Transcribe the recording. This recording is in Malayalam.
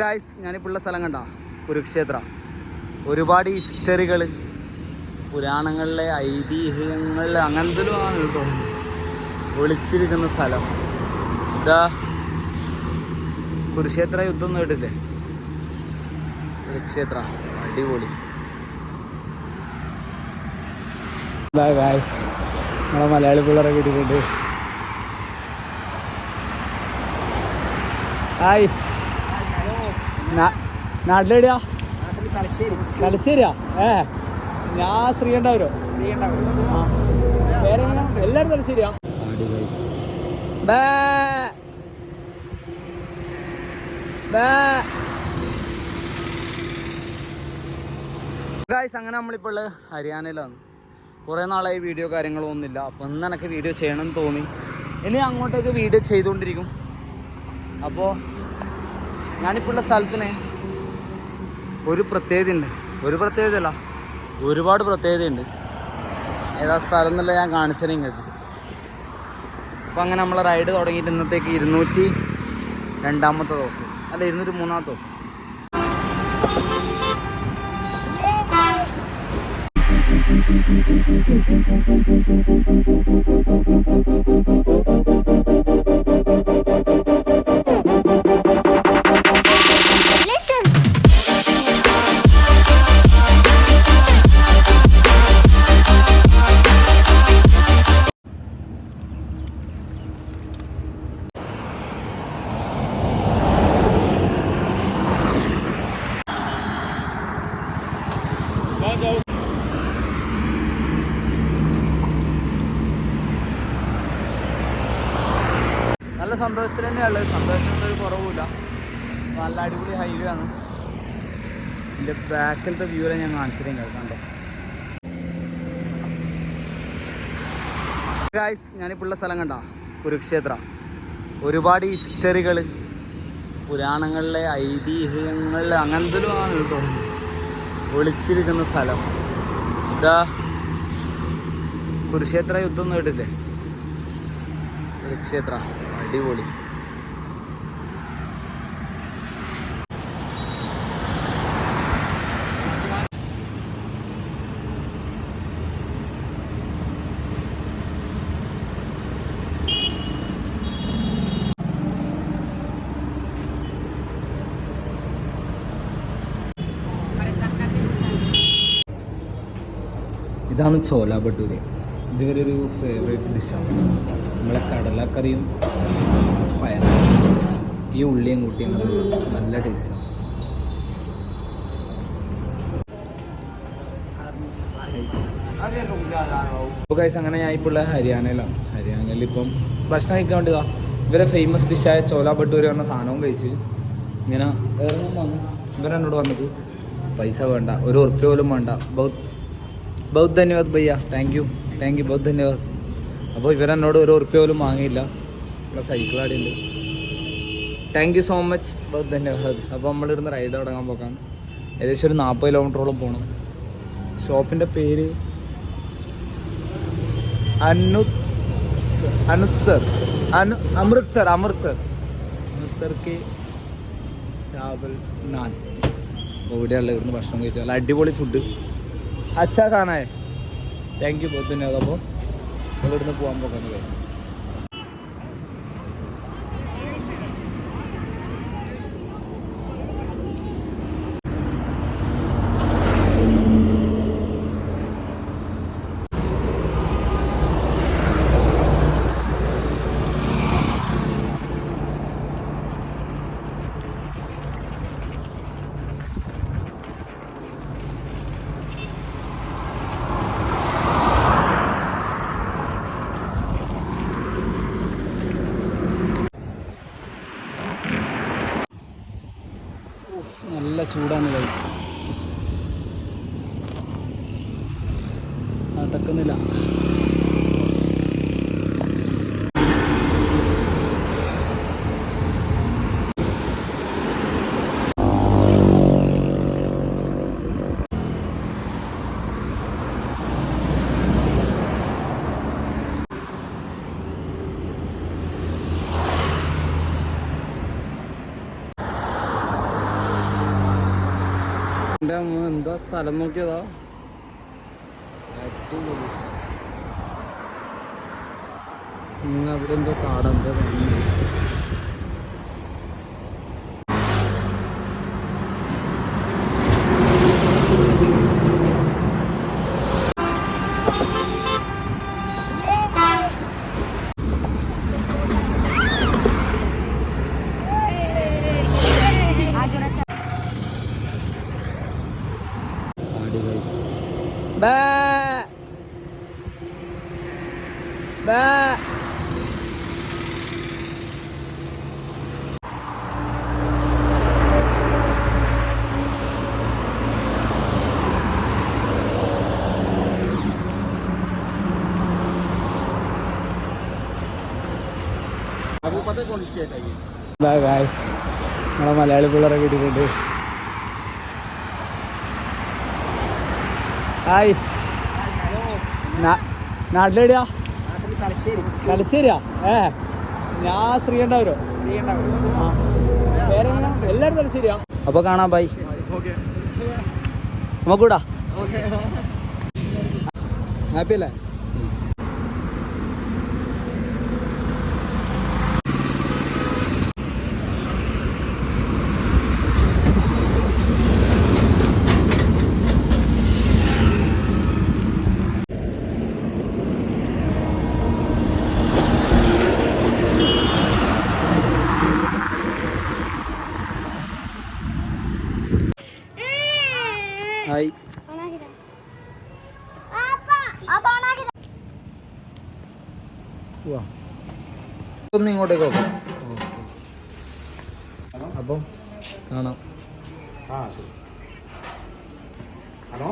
ഗായ്സ് ഞാനിപ്പോൾ ഉള്ള സ്ഥലം കണ്ട? കുരുക്ഷേത്ര. ഒരുപാട് ഹിസ്റ്ററികൾ പുരാണങ്ങളിലെ ഐതിഹ്യങ്ങളിൽ അങ്ങനത്തിലുമാണ് തോന്നുന്നു ഒളിച്ചിരിക്കുന്ന സ്ഥലം. ഇതാ കുരുക്ഷേത്ര യുദ്ധം കേട്ടില്ലേ? കുരുക്ഷേത്ര. അടിപൊളി. നമ്മളെ മലയാളി പിള്ളേരെ കിട്ടിയിട്ടുണ്ട് ഹായ് നാട്ടിലെവിടെയാ? തലശ്ശേരിയാ? ഏ ഞാൻ ശ്രീകണ്ഠപുരം. എല്ലാരും തലശ്ശേരിയാ? ബേ. ബേ. ഗായ്സ് അങ്ങനെ നമ്മളിപ്പോൾ ഉള്ളത് ഹരിയാനയിലാണ്. കുറേ നാളായി വീഡിയോ കാര്യങ്ങളോ ഒന്നുമില്ല. അപ്പോൾ ഇന്ന് എനിക്ക് വീഡിയോ ചെയ്യണമെന്ന് തോന്നി. ഇനി അങ്ങോട്ടേക്ക് വീഡിയോ ചെയ്തുകൊണ്ടിരിക്കും. അപ്പോൾ ഞാനിപ്പോൾ ഉള്ള സ്ഥലത്തിന് ഒരു പ്രത്യേകത ഉണ്ട് ഒരു പ്രത്യേകതയല്ല ഒരുപാട് പ്രത്യേകതയുണ്ട്. ഏതാ സ്ഥലം എന്നുള്ള ഞാൻ കാണിച്ചത് നിങ്ങൾക്ക്. അപ്പോൾ അങ്ങനെ നമ്മൾ റൈഡ് തുടങ്ങിയിട്ട് ഇന്നത്തേക്ക് ഇരുന്നൂറ്റി രണ്ടാമത്തെ ദിവസം. അല്ല ഇരുന്നൂറ്റി മൂന്നാമത്തെ ദിവസം. സന്തോഷത്തിൽ തന്നെയുള്ളത് സന്തോഷം ഒരു കുറവുമില്ല. നല്ല അടിപൊളി ഹൈവേ ആണ്. എന്റെ ബാക്കിലത്തെ വ്യൂവിലെ ഞാൻ കാണിച്ചിട്ടുണ്ടെങ്കിൽ കണ്ടോ? ഗായ്സ് ഞാനിപ്പോൾ ഉള്ള സ്ഥലം കണ്ട? കുരുക്ഷേത്ര. ഒരുപാട് ഹിസ്റ്ററികൾ പുരാണങ്ങളിലെ ഐതിഹ്യങ്ങളിൽ അങ്ങനത്തിലുമാണ് തോന്നുന്നു ഒളിച്ചിരിക്കുന്ന സ്ഥലം. ഇതാ കുരുക്ഷേത്ര യുദ്ധം ഒന്നും കേട്ടില്ലേ കുരുക്ഷേത്ര. അടിപൊളി. ഇതാണ് ചോല ഭട്ടൂര്. ഇതുവരെ ഒരു ഫേവറേറ്റ് ഡിഷാണ് നമ്മളെ കടലക്കറിയും പയറും ഈ ഉള്ളിയും കൂട്ടി നല്ല ടേസ്റ്റാണ് അപ്പോൾ ഗൈസ് അങ്ങനെ ഞാൻ ഇപ്പോൾ ഉള്ള ഹരിയാനയിലാണ്. ഹരിയാനയിൽ ഇപ്പം ഭക്ഷണം കഴിക്കാൻ വേണ്ടിയതാ ഇവരെ ഫേമസ് ഡിഷായ ചോല ഭട്ടൂര് പറഞ്ഞ സാധനവും കഴിച്ച് ഇങ്ങനെ വേറെ വന്നു ഇവരെന്നോട് വന്നത് പൈസ വേണ്ട ഒരു ഉറുപ്പ്യ പോലും വേണ്ട. ബഹുത് ബഹുത് ധന്യവാദ് ഭയ്യ താങ്ക് യു താങ്ക് യു ബഹുത് ധന്യവാദ്. അപ്പോൾ ഇവരെന്നോട് ഒരു ഉറുപ്പ്യ പോലും വാങ്ങിയില്ല. ഇവിടെ സൈക്കിൾ ആടിയുണ്ട്. താങ്ക് യു സോ മച്ച് ധന്യവാദ് അപ്പോൾ നമ്മളിരുന്ന് റൈഡ് തുടങ്ങാൻ പോക്കാം ഏകദേശം ഒരു നാൽപ്പത് കിലോമീറ്ററോളം പോകണം ഷോപ്പിന്റെ പേര് അനുത് അനുത്സർ അനു അമൃത്സർ അമൃത്സർ അമൃത്സർ കെ ചാവൽ നാൻ ഇവിടെയുള്ള ഇവിടുന്ന് ഭക്ഷണം കഴിച്ചാൽ അടിപൊളി ഫുഡ് അച്ഛാ കാണായേ താങ്ക് യു ബഹുത് അപ്പോൾ നമ്മൾ പോകാൻ പോകാൻ പോകുന്നു ഗൈസ് നല്ല ചൂടാണ് കൈ നടക്കുന്നില്ല എന്റെ അമ്മ എന്താ സ്ഥലം നോക്കിയതാ. അവിടെ എന്തോ കാടെന്തോ പരിപാടി ഗൈസ് ബാ. ബാ. ബാ ഗായ്സ് നമ്മളെ മലയാളി പിള്ളേരെ കിട്ടിയിട്ടുണ്ട് ഹായ്. നാട്ടിലെവിടെയാ? തലശ്ശേരിയാ? ഏ ഞാൻ ശ്രീ ഉണ്ടാവരോ എല്ലാരും തലശ്ശേരിയാ? അപ്പൊ കാണാം ബൈ നമുക്കൂടാ ഹാപ്പി അല്ലേ? ഒന്ന് ഇങ്ങോട്ടേക്ക് നോക്കാം. അപ്പം കാണാം. ഹലോ?